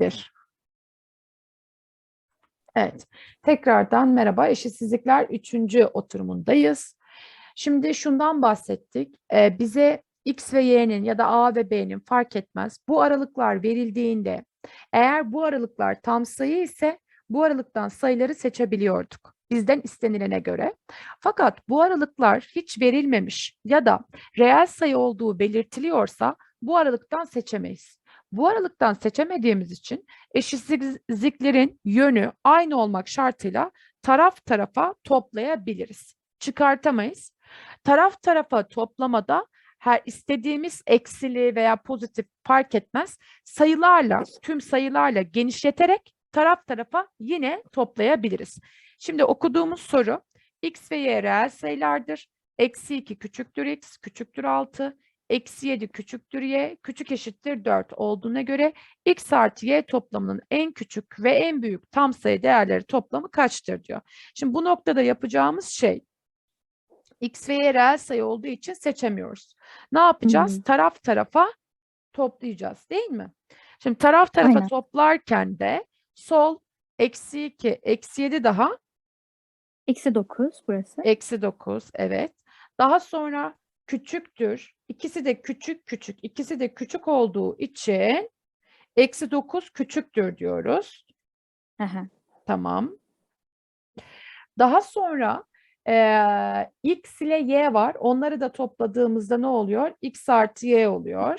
eşittir. Evet, tekrardan merhaba. Eşitsizlikler üçüncü oturumundayız. Şimdi şundan bahsettik. Ee, bize X ve Y'nin ya da A ve B'nin fark etmez. Bu aralıklar verildiğinde eğer bu aralıklar tam sayı ise bu aralıktan sayıları seçebiliyorduk. Bizden istenilene göre. Fakat bu aralıklar hiç verilmemiş ya da reel sayı olduğu belirtiliyorsa bu aralıktan seçemeyiz. Bu aralıktan seçemediğimiz için eşitsizliklerin yönü aynı olmak şartıyla taraf tarafa toplayabiliriz. Çıkartamayız. Taraf tarafa toplamada her istediğimiz eksili veya pozitif fark etmez sayılarla, tüm sayılarla genişleterek taraf tarafa yine toplayabiliriz. Şimdi okuduğumuz soru x ve y reel sayılardır. Eksi 2 küçüktür x, küçüktür 6. Eksi 7 küçüktür y, küçük eşittir 4 olduğuna göre x artı y toplamının en küçük ve en büyük tam sayı değerleri toplamı kaçtır diyor. Şimdi bu noktada yapacağımız şey x ve y reel sayı olduğu için seçemiyoruz. Ne yapacağız? hı. Taraf tarafa toplayacağız değil mi? Şimdi taraf tarafa Aynen. toplarken de sol eksi 2, eksi 7 daha Eksi 9 burası. Eksi 9 evet. Daha sonra küçüktür. İkisi de küçük küçük. ikisi de küçük olduğu için eksi 9 küçüktür diyoruz. Tamam. Daha sonra eee, x ile y var. Onları da topladığımızda ne oluyor? x artı y oluyor.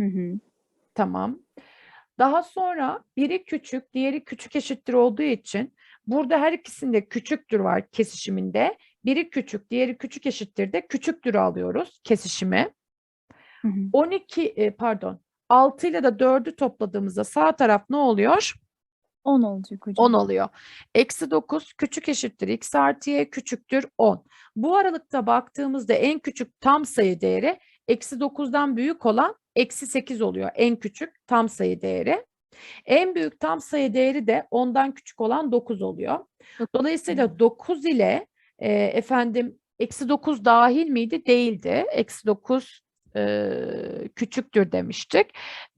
Hı hı. Tamam. Daha sonra biri küçük, diğeri küçük eşittir olduğu için burada her ikisinde küçüktür var kesişiminde. Biri küçük, diğeri küçük eşittir de küçüktür alıyoruz kesişimi. Hı hı. 12 e, pardon 6 ile de 4'ü topladığımızda sağ taraf ne oluyor? 10 olacak hocam. 10 oluyor. Eksi 9 küçük eşittir x artı y küçüktür 10. Bu aralıkta baktığımızda en küçük tam sayı değeri eksi 9'dan büyük olan eksi 8 oluyor. En küçük tam sayı değeri. En büyük tam sayı değeri de 10'dan küçük olan 9 oluyor. Dolayısıyla 9 ile e, efendim eksi 9 dahil miydi? Değildi. Eksi 9 e, küçüktür demiştik.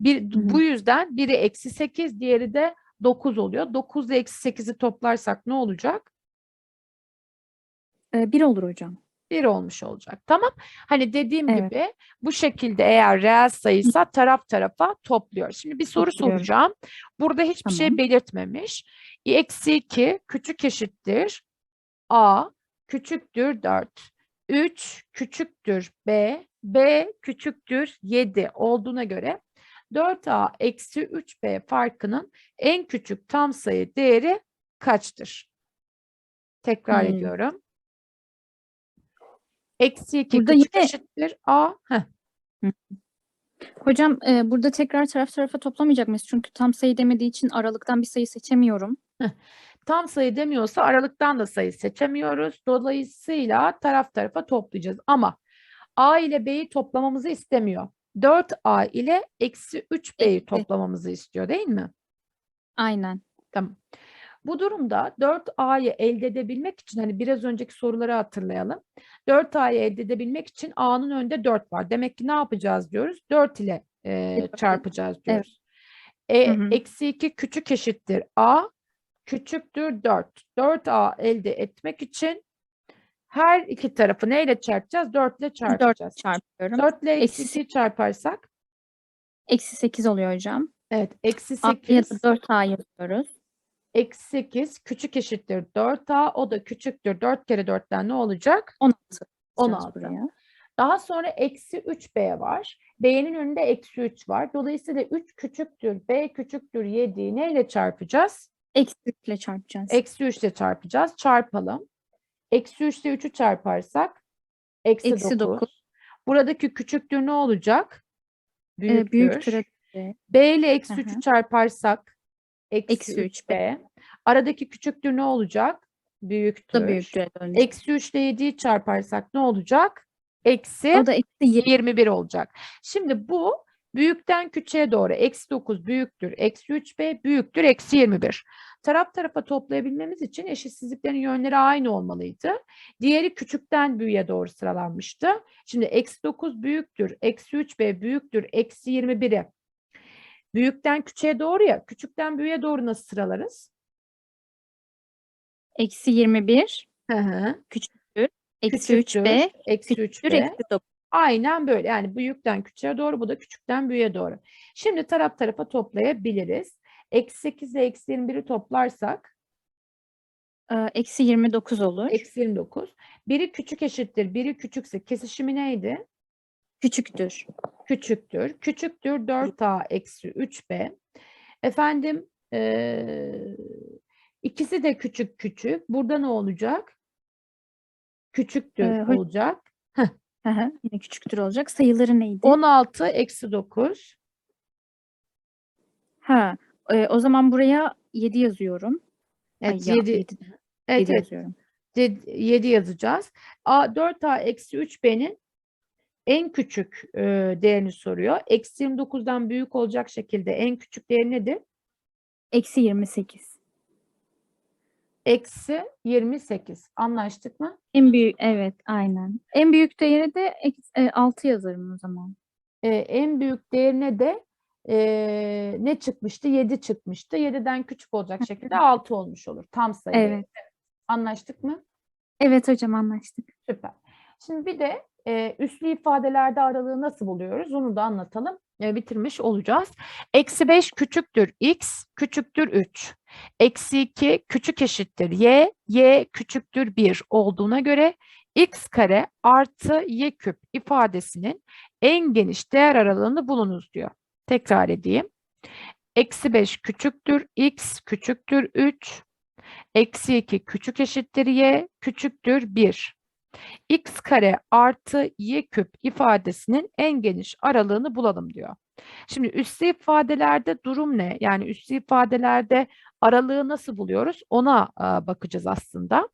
Bir, bu yüzden biri eksi 8 diğeri de 9 oluyor. 9 ile eksi 8'i toplarsak ne olacak? 1 olur hocam. 1 olmuş olacak. Tamam. Hani dediğim Evet. gibi bu şekilde eğer reel sayıysa taraf tarafa topluyor. Şimdi bir soru Topluyorum. soracağım. Burada hiçbir şey Tamam. belirtmemiş. Eksi 2 küçük eşittir A küçüktür 4. 3 küçüktür B. B küçüktür 7 olduğuna göre 4A eksi 3B farkının en küçük tam sayı değeri kaçtır? Tekrar Hmm. ediyorum. Eksi 2 Burada küçük yine- eşittir A. Heh, Hocam e, burada tekrar taraf tarafa toplamayacak mıyız? Çünkü tam sayı demediği için aralıktan bir sayı seçemiyorum. Tam sayı demiyorsa aralıktan da sayı seçemiyoruz. Dolayısıyla taraf tarafa toplayacağız. Ama A ile B'yi toplamamızı istemiyor. 4A ile eksi 3B'yi Eksi. toplamamızı istiyor değil mi? Aynen. Tamam. Bu durumda 4A'yı elde edebilmek için hani biraz önceki soruları hatırlayalım. 4A'yı elde edebilmek için A'nın önünde 4 var. Demek ki ne yapacağız diyoruz? 4 ile e, çarpacağız diyoruz. E, Hı hı. eksi 2 küçük eşittir A küçüktür 4. 4A elde etmek için her iki tarafı neyle çarpacağız? 4 ile 4 çarpacağız. çarpıyorum. 4 ile eksi Eksi 2'yi çarparsak Eksi 8 oluyor hocam. evet eksi Altıya 8 da 4A yazıyoruz. eksi 8 küçük eşittir 4A o da küçüktür 4 kere 4'ten ne olacak? 16. 16. yazacağız buraya. Daha sonra eksi 3B var. B'nin önünde eksi 3 var. Dolayısıyla 3 küçüktür, B küçüktür 7'yi neyle çarpacağız? Eksi 3 ile çarpacağız. Eksi 3 ile çarpacağız. Çarpalım. Eksi 3 ile 3'ü çarparsak eksi, Eksi 9. dokuz. Buradaki küçüktür ne olacak? Büyüktür. büyüktür. B ile eksi Hı 3'ü hı. çarparsak eksi, Eksi 3 3B. Aradaki küçüktür ne olacak? Büyüktür. da büyüktüre dönecek. Eksi 3 ile 7'yi çarparsak ne olacak? Eksi O da eksi 20. 21 olacak. Şimdi bu büyükten küçüğe doğru eksi 9 büyüktür, eksi 3b büyüktür, eksi 21. Taraf tarafa toplayabilmemiz için eşitsizliklerin yönleri aynı olmalıydı. Diğeri küçükten büyüğe doğru sıralanmıştı. Şimdi eksi 9 büyüktür, eksi 3b büyüktür, eksi 21'i büyükten küçüğe doğru ya. Küçükten büyüğe doğru nasıl sıralarız? Eksi 21 Hı hı. küçüktür. Eksi Küçüktür, 3B Eksi küçüktür. 3B. Eksi 9. Aynen böyle. Yani büyükten küçüğe doğru bu da küçükten büyüğe doğru. Şimdi taraf tarafa toplayabiliriz. Eksi 8 ile eksi 21'i toplarsak Ee, Eksi 29 olur. eksi 29. Biri küçük eşittir, biri küçükse kesişimi neydi? Küçüktür. Küçüktür. Küçüktür 4a eksi 3b. Efendim eee, ikisi de küçük küçük. Burada ne olacak? Küçüktür Ee, olacak. Hı hı, Yine küçüktür olacak. Sayıları neydi? 16 eksi 9. Ha, e, o zaman buraya 7 yazıyorum. Ay, Evet, ya, 7, 7, evet, evet, yazıyorum. 7 yazacağız. A, 4a eksi 3b'nin en küçük e, değerini soruyor. Eksi 29'dan büyük olacak şekilde en küçük değeri nedir? Eksi 28. Eksi 28. Anlaştık mı? En büyük, evet, aynen. En büyük değeri de eks- e, 6 yazarım o zaman. Ee, en büyük değerine de e, ne çıkmıştı? 7 çıkmıştı. 7'den küçük olacak şekilde 6 olmuş olur. Tam sayı. Evet. Anlaştık mı? Evet hocam anlaştık. Süper. Şimdi bir de e, üslü ifadelerde aralığı nasıl buluyoruz? Onu da anlatalım. E, bitirmiş olacağız. Eksi 5 küçüktür x küçüktür 3. Eksi 2 küçük eşittir y, y küçüktür 1 olduğuna göre x kare artı y küp ifadesinin en geniş değer aralığını bulunuz diyor. Tekrar edeyim. Eksi 5 küçüktür x küçüktür 3. Eksi 2 küçük eşittir y küçüktür 1 x kare artı y küp ifadesinin en geniş aralığını bulalım diyor. Şimdi üslü ifadelerde durum ne? Yani üslü ifadelerde aralığı nasıl buluyoruz? Ona a, bakacağız aslında.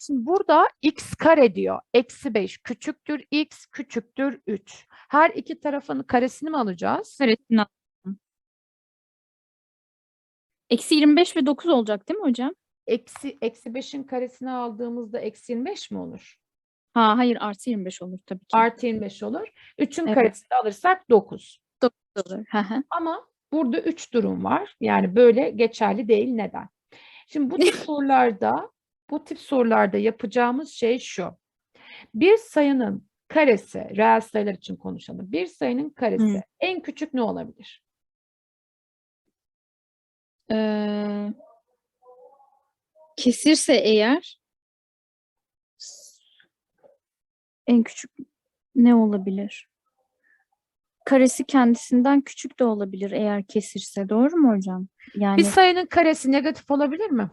Şimdi burada x kare diyor. Eksi 5 küçüktür x küçüktür 3. Her iki tarafın karesini mi alacağız? Karesini aldım. Eksi 25 ve 9 olacak değil mi hocam? Eksi, eksi 5'in karesini aldığımızda eksi 25 mi olur? Ha hayır artı 25 olur tabii ki. Artı 25 olur. 3'ün Evet. karesini alırsak 9. 9 olur. Ama burada üç durum var. Yani böyle geçerli değil. Neden? Şimdi bu sorularda bu tip sorularda yapacağımız şey şu. Bir sayının karesi, reel sayılar için konuşalım. Bir sayının karesi Hı. en küçük ne olabilir? Ee, kesirse eğer en küçük ne olabilir? Karesi kendisinden küçük de olabilir eğer kesirse. Doğru mu hocam? Yani Bir sayının karesi negatif olabilir mi?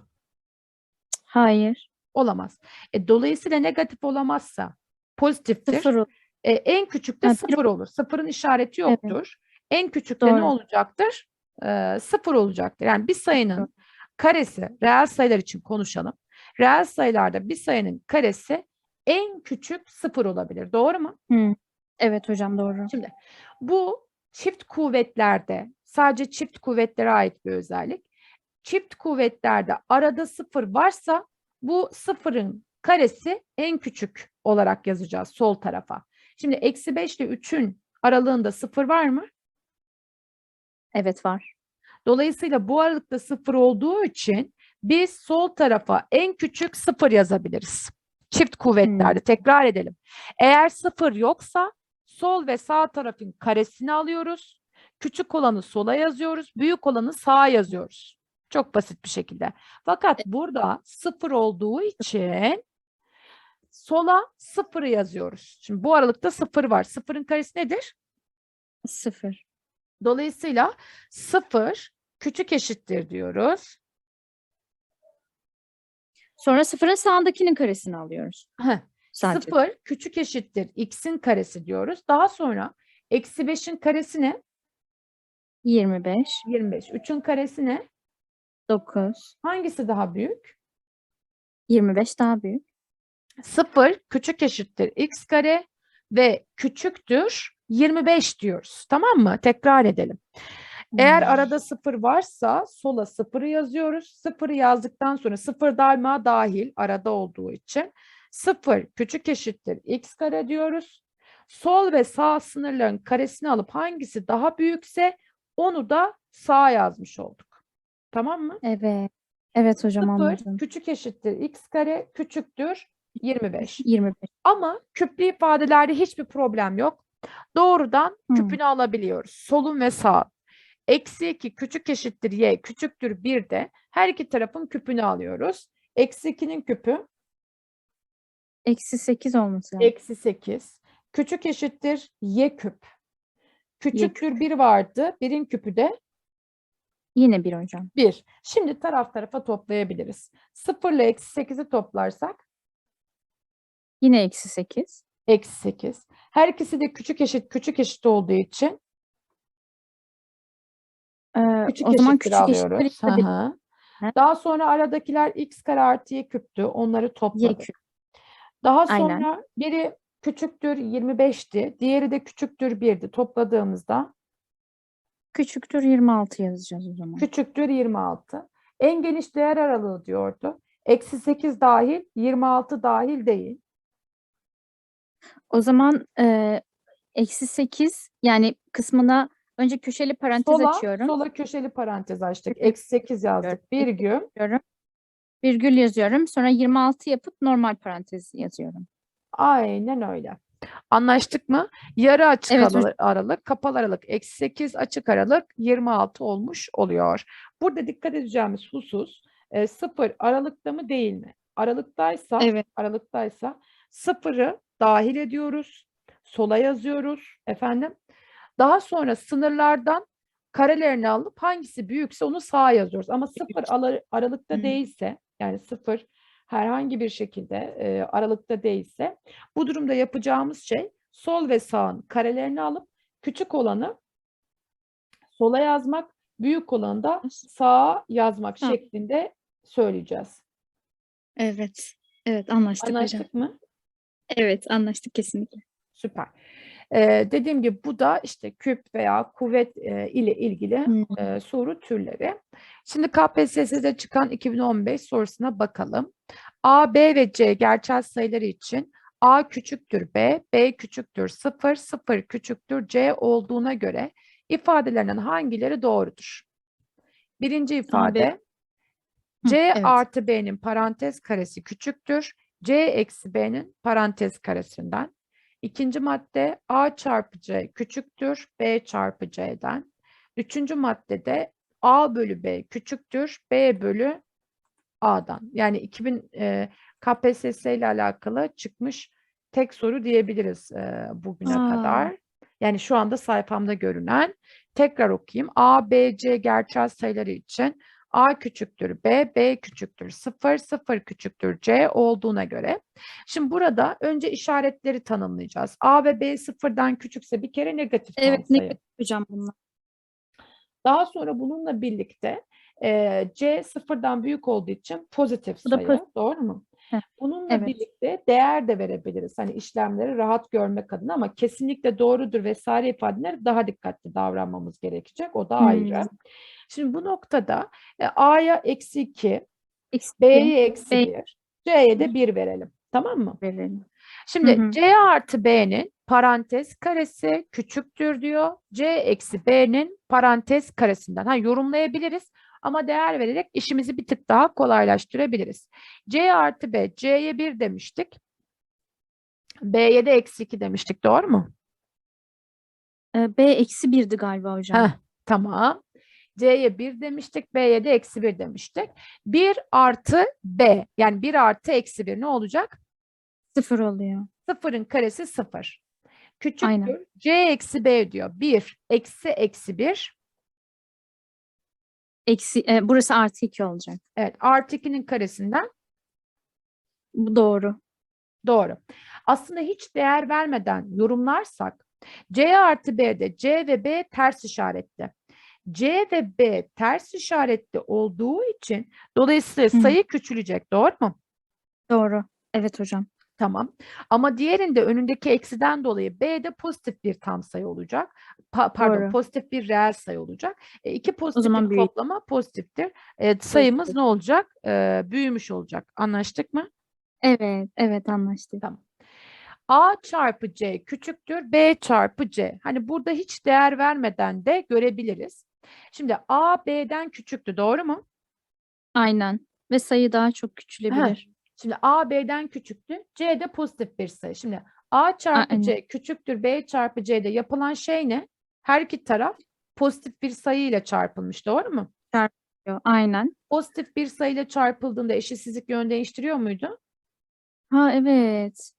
Hayır. Olamaz. E, dolayısıyla negatif olamazsa pozitiftir. Sıfır ol- E, en küçük de Ha, sıfır olur. Sıfırın işareti Evet. yoktur. En küçük de ne olacaktır? E, sıfır olacaktır. Yani bir sayının karesi, reel sayılar için konuşalım. Reel sayılarda bir sayının karesi en küçük sıfır olabilir. Doğru mu? Hı. Evet hocam doğru. Şimdi bu çift kuvvetlerde sadece çift kuvvetlere ait bir özellik. Çift kuvvetlerde arada sıfır varsa bu sıfırın karesi en küçük olarak yazacağız sol tarafa. Şimdi eksi 5 ile 3'ün aralığında sıfır var mı? Evet var. Dolayısıyla bu aralıkta sıfır olduğu için biz sol tarafa en küçük sıfır yazabiliriz. Çift kuvvetlerde tekrar edelim. Eğer sıfır yoksa sol ve sağ tarafın karesini alıyoruz. Küçük olanı sola yazıyoruz. Büyük olanı sağa yazıyoruz. Çok basit bir şekilde. Fakat burada sıfır olduğu için sola sıfırı yazıyoruz. Şimdi bu aralıkta sıfır var. Sıfırın karesi nedir? Sıfır. Dolayısıyla sıfır küçük eşittir diyoruz. Sonra sıfırın sağındakinin karesini alıyoruz. Heh, Sadece. Sıfır küçük eşittir x'in karesi diyoruz. Daha sonra eksi 5'in karesi ne? 25, 25. 3'ün karesi ne? 9, Hangisi daha büyük? 25 daha büyük. Sıfır küçük eşittir x kare ve küçüktür 25 diyoruz. Tamam mı? Tekrar edelim. Eğer arada sıfır varsa sola sıfırı yazıyoruz. Sıfırı yazdıktan sonra sıfır daima dahil arada olduğu için sıfır küçük eşittir x kare diyoruz. Sol ve sağ sınırların karesini alıp hangisi daha büyükse onu da sağa yazmış olduk. Tamam mı? Evet. Evet hocam 0 anladım. küçük eşittir x kare küçüktür 25. 25. Ama küplü ifadelerde hiçbir problem yok. Doğrudan Hmm. küpünü alabiliyoruz. Solun ve sağ. Eksi 2 küçük eşittir y küçüktür 1 de her iki tarafın küpünü alıyoruz. Eksi 2'nin küpü Eksi 8 olması lazım. eksi 8. Küçük eşittir y küp. Küçüktür 1 vardı. 1'in küpü de Yine bir hocam. 1. Şimdi taraf tarafa toplayabiliriz. 0 ile eksi 8'i toplarsak Yine eksi 8. eksi 8. Her ikisi de küçük eşit küçük eşit olduğu için Ee, küçük o zaman küçük alıyoruz. Hı hı. Daha sonra aradakiler x kare artı y küptü. Onları y topladık. küp. Daha Aynen. sonra biri küçüktür 25'ti. Diğeri de küçüktür 1'di. Topladığımızda Küçüktür 26 yazacağız o zaman. küçüktür 26. En geniş değer aralığı diyordu. Eksi 8 dahil 26 dahil değil. O zaman e, eksi 8 yani kısmına önce köşeli parantez Sola, açıyorum. sola köşeli parantez açtık. Eksi 8 yazdık. Virgül. Yazıyorum. Virgül yazıyorum. Sonra 26 yapıp normal parantez yazıyorum. Aynen öyle. Anlaştık mı? Yarı açık Evet aralık, aralık, kapalı aralık, eksi 8 açık aralık 26 olmuş oluyor. Burada dikkat edeceğimiz husus e, sıfır aralıkta mı değil mi? Aralıktaysa, Evet. aralıktaysa sıfırı dahil ediyoruz, sola yazıyoruz efendim. Daha sonra sınırlardan karelerini alıp hangisi büyükse onu sağa yazıyoruz. Ama sıfır aralıkta değilse yani sıfır herhangi bir şekilde e, aralıkta değilse bu durumda yapacağımız şey sol ve sağın karelerini alıp küçük olanı sola yazmak, büyük olanı da sağa yazmak Ha. şeklinde söyleyeceğiz. Evet. Evet anlaştık hocam. Anlaştık mı? Evet anlaştık kesinlikle. Süper. Ee, dediğim gibi bu da işte küp veya kuvvet e, ile ilgili e, soru türleri. Şimdi KPSS'de çıkan 2015 sorusuna bakalım. A, B ve C gerçel sayıları için A küçüktür B, B küçüktür 0, 0 küçüktür C olduğuna göre ifadelerinden hangileri doğrudur? Birinci ifade Hı, C evet. artı B'nin parantez karesi küçüktür. C eksi B'nin parantez karesinden. İkinci madde A çarpı C küçüktür B çarpı C'den. Üçüncü maddede A bölü B küçüktür B bölü A'dan. Yani 2000 e, KPSS ile alakalı çıkmış tek soru diyebiliriz e, bugüne Aa. kadar. Yani şu anda sayfamda görünen. Tekrar okuyayım. A, B, C gerçel sayıları için A küçüktür B, B küçüktür 0, 0 küçüktür C olduğuna göre. Şimdi burada önce işaretleri tanımlayacağız. A ve B sıfırdan küçükse bir kere negatif Evet sayı. ne hocam bunlar? Daha sonra bununla birlikte e, C sıfırdan büyük olduğu için pozitif Bu da sayı. pozitif. Doğru mu? Heh, Bununla evet. birlikte değer de verebiliriz. Hani işlemleri rahat görmek adına ama kesinlikle doğrudur vesaire ifadeleri daha dikkatli davranmamız gerekecek. O da ayrı. Hmm. Şimdi bu noktada e, A'ya eksi 2, Eksi B'ye eksi B- 1, C'ye de 1 verelim. Tamam mı? verelim. Şimdi hı. C artı B'nin parantez karesi küçüktür diyor. C eksi B'nin parantez karesinden. Ha, yorumlayabiliriz ama değer vererek işimizi bir tık daha kolaylaştırabiliriz. C artı B, C'ye 1 demiştik. B'ye de eksi 2 demiştik. Doğru mu? Ee, B eksi 1'di galiba hocam. Heh, tamam. C'ye 1 demiştik. B'ye de eksi 1 demiştik. 1 artı B yani 1 artı eksi 1 ne olacak? Sıfır oluyor. Sıfırın karesi sıfır. Küçüktür. Aynen. C eksi B diyor. 1 eksi eksi 1. Eksi, e, burası artı 2 olacak. Evet artı 2'nin karesinden Bu doğru. doğru. Aslında hiç değer vermeden yorumlarsak C artı B'de C ve B ters işaretli. C ve B ters işaretli olduğu için dolayısıyla Hı sayı küçülecek. Doğru mu? Doğru. Evet hocam. Tamam. Ama diğerinde önündeki eksiden dolayı B'de pozitif bir tam sayı olacak. Pa- pardon, Doğru. pozitif bir reel sayı olacak. E, iki pozitifin zaman büyük. toplama pozitiftir. E, sayımız Pozitif. ne olacak? E, büyümüş olacak. Anlaştık mı? Evet. Evet anlaştık. Tamam. A çarpı C küçüktür B çarpı C. Hani burada hiç değer vermeden de görebiliriz. Şimdi A B'den küçüktü doğru mu? Aynen. Ve sayı daha çok küçülebilir. Şimdi A B'den küçüktü. C de pozitif bir sayı. Şimdi A çarpı Aynen. C küçüktür B çarpı C'de yapılan şey ne? Her iki taraf pozitif bir sayı ile çarpılmış doğru mu? Aynen. Pozitif bir sayıyla çarpıldığında eşitsizlik yön değiştiriyor muydu? Ha evet.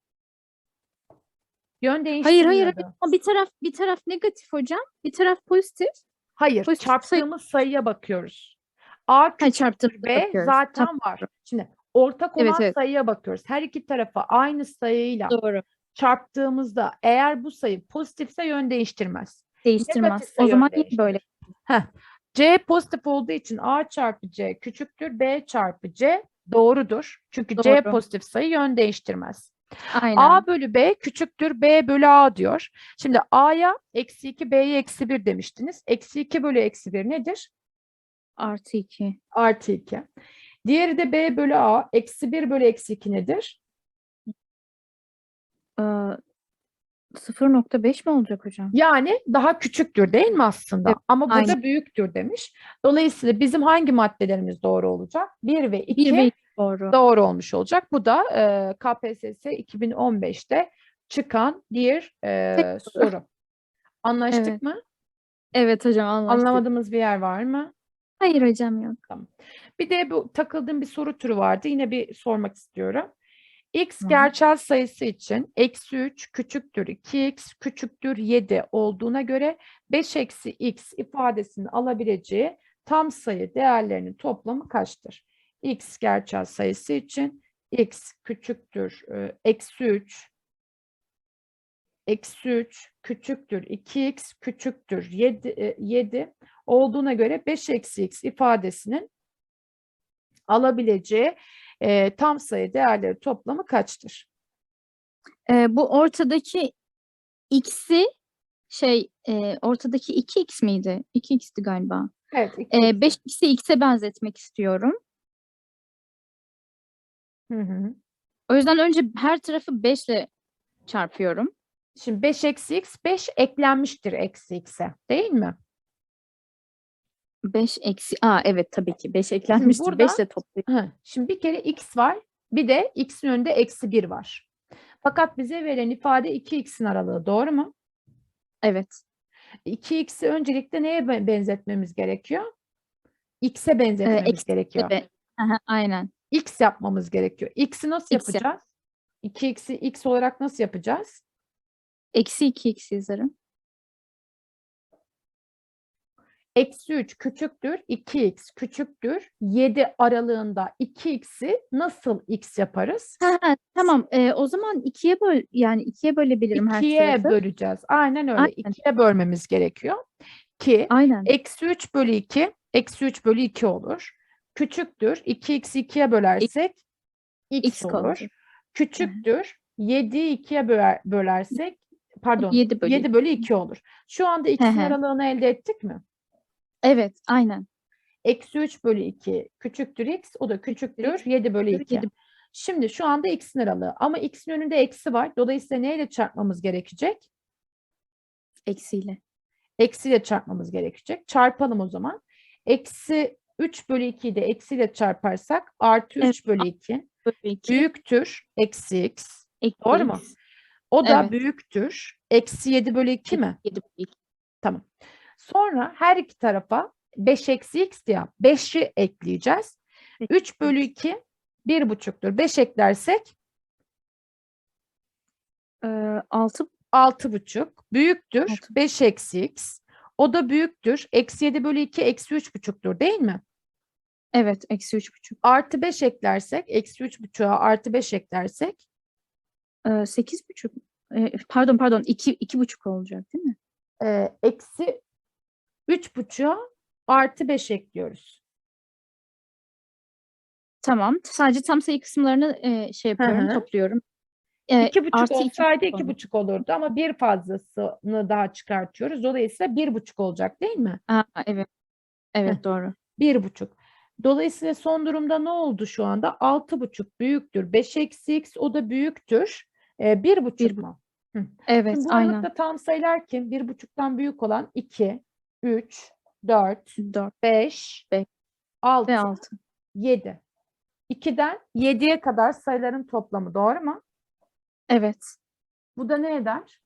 Yön Hayır değiştirmiyordu. hayır hayır. Ama bir taraf bir taraf negatif hocam. Bir taraf pozitif. Hayır, Pozitif sayı- çarptığımız sayıya bakıyoruz. A Ha küçük çarptığımızda B zaten var. Şimdi ortak olan Evet, evet. sayıya bakıyoruz. Her iki tarafa aynı sayıyla Doğru. çarptığımızda eğer bu sayı pozitifse yön değiştirmez. Değiştirmez. Negatifse O yön zaman yine değiştirir. böyle. Heh. C pozitif olduğu için A çarpı C küçüktür B çarpı C doğrudur. Çünkü C Doğru. pozitif sayı yön değiştirmez. Aynen. A bölü B küçüktür B bölü A diyor. Şimdi A'ya eksi 2 B'ye eksi 1 demiştiniz. Eksi 2 bölü eksi 1 nedir? Artı 2. Artı 2. Diğeri de B bölü A. Eksi 1 bölü eksi 2 nedir? Ee, 0.5 mi olacak hocam? Yani daha küçüktür değil mi aslında? Evet, Ama burada aynen. büyüktür demiş. Dolayısıyla bizim hangi maddelerimiz doğru olacak? 1 ve 2 1 ve 2 doğru. doğru olmuş olacak. Bu da e, KPSS 2015'te çıkan bir e, Tek soru. Anlaştık Evet. mı? Evet hocam anlaştık. Anlamadığımız bir yer var mı? Hayır hocam yok. Bir de bu takıldığım bir soru türü vardı. Yine bir sormak istiyorum. X Tamam. gerçel sayısı için eksi 3 küçüktür 2x küçüktür 7 olduğuna göre 5 eksi x ifadesinin alabileceği tam sayı değerlerinin toplamı kaçtır? x gerçel sayısı için x küçüktür eksi 3 eksi 3 küçüktür 2x küçüktür 7, e, 7 olduğuna göre 5 eksi x ifadesinin alabileceği e, tam sayı değerleri toplamı kaçtır? Ee, bu ortadaki x'i şey e, ortadaki 2x miydi? 2x'ti galiba. Evet. Ee, 5x'i x'e benzetmek istiyorum. Hı hı. O yüzden önce her tarafı 5 ile çarpıyorum. Şimdi 5 eksi x 5 eklenmiştir eksi x'e değil mi? 5 eksi Aa evet tabii ki 5 eklenmiştir. 5 burada- ile toplayayım. Hı. Şimdi bir kere x var bir de x'in önünde eksi 1 var. Fakat bize verilen ifade 2x'in aralığı doğru mu? Evet. 2x'i öncelikle neye be- benzetmemiz gerekiyor? X'e benzetmemiz eksi gerekiyor. Evet. Aha, aynen. X yapmamız gerekiyor. X'i nasıl X yap- yapacağız? 2x'i x olarak nasıl yapacağız? Eksi 2x yazarım. Eksi 3 küçüktür 2x küçüktür 7 aralığında 2x'i nasıl x yaparız? Ha, ha, tamam. Ee, o zaman ikiye böl yani ikiye bölebilirim her 2'ye tarafı. böleceğiz. Aynen öyle. Aynen. 2'ye bölmemiz gerekiyor. Ki Aynen. eksi 3 bölü 2 eksi 3 bölü 2 olur. Küçüktür 2x'i 2'ye bölersek x, X olur. kalır. Küçüktür 7'yi 2'ye böler, bölersek pardon 7 bölü 7 bölü 2 olur. Şu anda x'in aralığını elde ettik mi? Evet, aynen. Eksi 3 bölü 2 küçüktür x. O da küçüktür 7 bölü 2. Yedi- Şimdi şu anda x'in aralığı ama x'in önünde eksi var. Dolayısıyla neyle çarpmamız gerekecek? Eksiyle. Eksiyle çarpmamız gerekecek. Çarpalım o zaman. Eksi 3 bölü 2'yi de eksiyle çarparsak artı 3 Evet. bölü 2 Bölü 2. büyüktür eksi x. eksi Doğru mu? O da Evet. büyüktür. Eksi 7 bölü 2 mi? 7 bölü 2. Tamam. Sonra her iki tarafa 5 eksi x ya 5'i ekleyeceğiz. Peki. 3 bölü 2 1,5'tur. 5 eklersek Ee, 6 6,5 büyüktür. Altı. 5 eksi x. O da büyüktür. Eksi 7 bölü 2 eksi 3,5'tur değil mi? evet eksi 3,5. Artı 5 eklersek eksi 3,5'a artı 5 eklersek 8,5. Ee, pardon pardon 2 2,5 olacak değil mi? e, eksi 3,5'a artı 5 ekliyoruz. Tamam. Sadece tam sayı kısımlarını e, şey yapıyorum, hı. topluyorum. Ee, 2,5 artı iki olsaydı buçuk olur. 2,5 olurdu ama bir fazlasını daha çıkartıyoruz. Dolayısıyla 1,5 olacak değil mi? Aa, evet. Evet doğru. Bir buçuk. Dolayısıyla son durumda ne oldu şu anda? Altı buçuk büyüktür. 5 eksi x o da büyüktür. E, bir buçuk Bir mu? Evet, Şimdi bu aynen. aralıkta tam sayılar kim? Bir buçuktan büyük olan 2, 3, 4, 4 5, Beş 6, ve 6. 7. 2'den 7'ye kadar sayıların toplamı doğru mu? Evet. Bu da ne eder?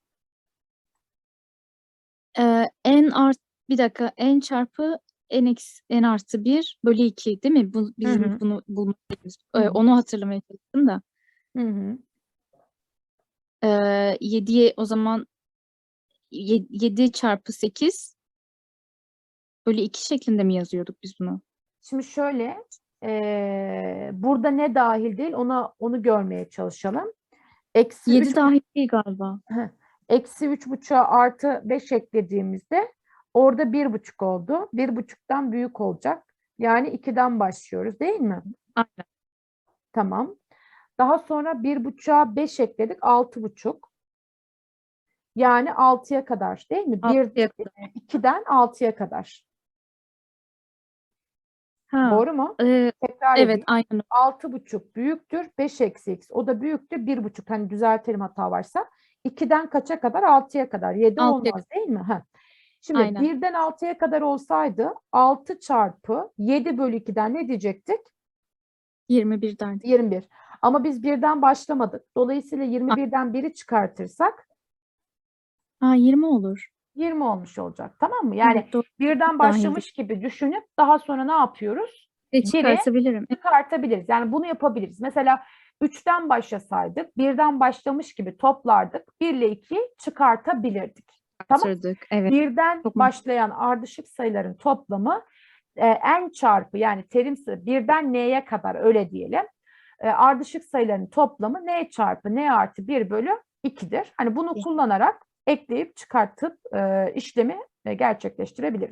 Ee, n art bir dakika n çarpı n eksi n artı 1 bölü 2 değil mi? Bu, bizim hı. bunu bulmalıyız. Hı Ee, hı. onu hatırlamaya çalıştım da. Hı hı. Ee, 7'ye o zaman 7 çarpı 8 bölü 2 şeklinde mi yazıyorduk biz bunu? Şimdi şöyle, eee, burada ne dahil değil ona onu görmeye çalışalım. Eksi 7 üç dahil değil galiba. Eksi üç buçuğa artı beş eklediğimizde orada bir buçuk oldu. Bir buçuktan büyük olacak. Yani 2'den başlıyoruz değil mi? Aynen. Tamam. Daha sonra bir buçuğa beş ekledik. Altı buçuk. Yani 6'ya kadar değil mi? Bir, Altıya kadar. 2'den 6'ya kadar. Ha, Doğru mu? e, Tekrar evet edeyim. aynen. Altı buçuk büyüktür. 5 eksi x. O da büyüktür. Bir buçuk. Hani düzeltelim hata varsa. 2'den kaça kadar? 6'ya kadar. 7 Altıya olmaz değil mi? Heh. Şimdi Aynen. 1'den 6'ya kadar olsaydı 6 çarpı 7 bölü 2'den ne diyecektik? 21 derdik. 21. Ama biz 1'den başlamadık. Dolayısıyla 21'den 1'i çıkartırsak Ha 20 olur. 20 olmuş olacak. Tamam mı? Yani Evet, doğru. birden başlamış gibi düşünüp daha sonra ne yapıyoruz? Ve çıkartabilirim. çıkartabiliriz. Yani bunu yapabiliriz. Mesela 3'ten başlasaydık, birden başlamış gibi toplardık. 1 ile 2'yi çıkartabilirdik. Tamam. Çıkartırdık. Evet. Birden Çok mantıklı. başlayan ardışık sayıların toplamı e, n çarpı yani terim sayı birden n'ye kadar öyle diyelim. E, ardışık sayıların toplamı n çarpı n artı 1 bölü 2'dir. Hani bunu kullanarak ekleyip çıkartıp e, işlemi gerçekleştirebiliriz.